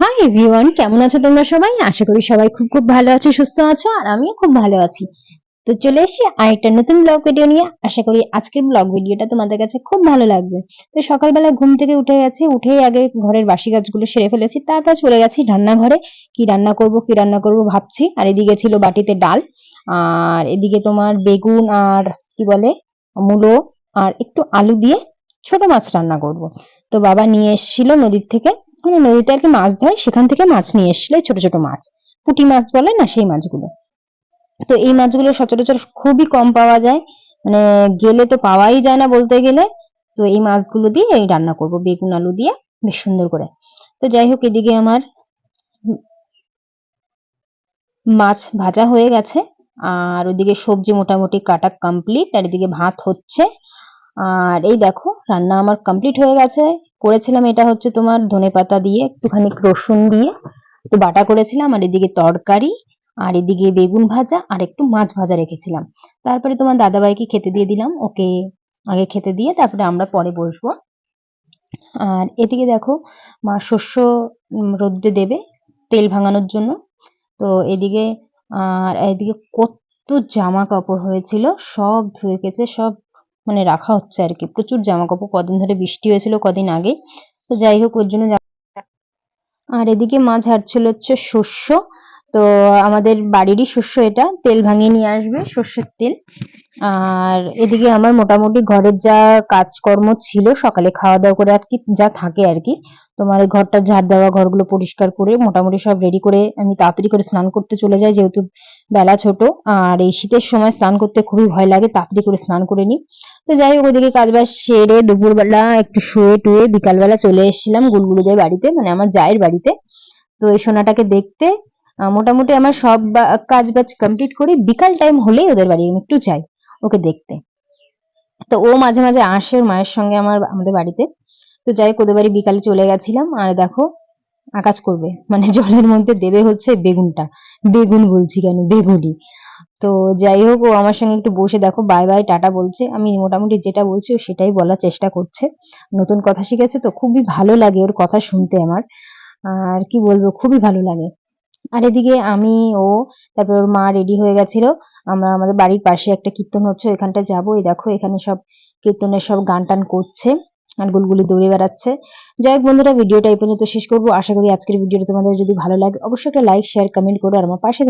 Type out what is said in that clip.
Hi everyone কেমন আছো তোমরা সবাই? আশা করি সবাই খুব খুব ভালো আছো, সুস্থ আছো, আর আমিও খুব ভালো আছি। তো চলে এসেছি আরেকটা নতুন ব্লগ ভিডিও নিয়ে। আশা করি আজকের ব্লগ ভিডিওটা তোমাদের কাছে খুব ভালো লাগবে। তো সকালবেলা ঘুম থেকে উঠে গেছি, উঠেই আগে ঘরের বাসি গাছগুলো সেরে ফেলেছি, তারপর চলে গেছি রান্নাঘরে। কি রান্না করব, কি রান্না করব ভাবছি। আর এদিকে ছিল বাটিতে ডাল, আর এদিকে তোমার বেগুন আর কি বলে, মূলো, আর একটু আলু দিয়ে ছোট মাছ রান্না করব। তো বাবা নিয়ে এসেছিল নদীর থেকে মানে নদীতে আর কি মাছ ধরে, সেখান থেকে মাছ নিয়ে এসেছিল, ছোট ছোট মাছ। পুঁটি মাছ বলে না, সেই মাছগুলো। তো এই মাছগুলো সচরাচর খুবই কম পাওয়া যায় মানে গেলে তো পাওয়াই যায় না বলতে গেলে। তো এই মাছগুলো দিয়ে এই রান্না করব, বেগুন, আলু দিয়ে, বেশ সুন্দর করে। তো যাই হোক, এদিকে আমার মাছ ভাজা হয়ে গেছে, আর ওদিকে সবজি মোটামুটি কাটা কমপ্লিট আর এদিকে ভাত হচ্ছে। আর এই দেখো, রান্না আমার কমপ্লিট হয়ে গেছে। করেছিলাম এটা হচ্ছে তোমার ধনেপাতা দিয়ে, একটুখানি রসুন দিয়ে। একটু বাটা করেছিলাম, আর এদিকে তরকারি, আর এদিকে বেগুন ভাজা, আর একটু মাছ ভাজা রেখেছিলাম। তারপরে তোমার দাদাভাইকে খেতে দিয়ে দিলাম, ওকে আগে খেতে দিয়ে তারপরে আমরা পরে বসবো। আর এদিকে দেখো, মা শস্য রোদ্রে দেবে তেল ভাঙানোর জন্য। তো এদিকে, আর এদিকে কত জামা কাপড় হয়েছিল, সব ধুয়ে গেছে, সব মানে রাখা হচ্ছে আর কি। প্রচুর জামা কাপড় কদিন ধরে বৃষ্টি হয়েছিল কদিন আগে। তো যাই হোক, ওর জন্য আর এদিকে মা ঝাড়ছিল হচ্ছে শস্য। তো আমাদের বাড়িরই শস্য এটা। তেল ভাঙিয়ে নিয়ে আসবে শস্যের তেল। আর এদিকে আমার মোটামুটি ঘরের যা কাজকর্ম ছিল, সকালে খাওয়া দাওয়া করে আর কি যা থাকে আর কি তোমার ঘরটা ঝাড় দেওয়া, ঘরগুলো পরিষ্কার করে মোটামুটি সব রেডি করে আমি তাড়াতাড়ি করে স্নান করতে চলে যাই, যেহেতু বেলা ছোট। আর এই শীতের সময় স্নান করতে খুবই ভয় লাগে, তাড়াতাড়ি করে স্নান করে নিই। তো যাই হোক, ওদিকে কাজ বাজ সেরে দুপুরবেলা একটু শুয়ে টুয়ে বিকালবেলা চলে এসেছিলাম গুলগুলুদের বাড়িতে মানে আমার জায়ের বাড়িতে। তো এই সোনাটাকে দেখতে মোটামুটি আমার সব কাজ বাজ কমপ্লিট করে। বিকাল টাইম হলেই ওদের বাড়ি, আমি একটু যাই ওকে দেখতে। তো ও মাঝে মাঝে আসে মায়ের সঙ্গে আমার, আমাদের বাড়িতে। তো যাই হোক, ওদের বাড়ি বিকালে চলে গেছিলাম, আর দেখো আকাজ করবে। মানে জলের মধ্যে দেবে হচ্ছে বেগুনটা। বেগুন বলছি কেন? বেগুনি তো যাই হোক, ও আমার সঙ্গে একটু বসে দেখো, বাই বাই, টাটা বলছে। আমি মোটামুটি যেটা বলছি, ও সেটাই বলার চেষ্টা করছে। নতুন কথা শিখেছে তো খুবই ভালো লাগে ওর কথা শুনতে আমার। আর কি বলব, খুবই ভালো লাগে। আর এদিকে আমি, ও, তারপর ওর মা রেডি হয়ে গেছিল। আমরা আমাদের বাড়ির পাশে একটা কীর্তন হচ্ছে, ওইখানটা যাব। এই দেখো, এখানে সব কীর্তনের সব গান টান করছে। আর গুলগুলি দৌড়ে বেড়াচ্ছে। যাই হোক বন্ধুরা, ভিডিওটা এই পর্যন্ত শেষ করব। আশা করি আজকের ভিডিওটা তোমাদের যদি ভালো লাগে, অবশ্যই একটা লাইক শেয়ার কমেন্ট করো আর আমার পাশে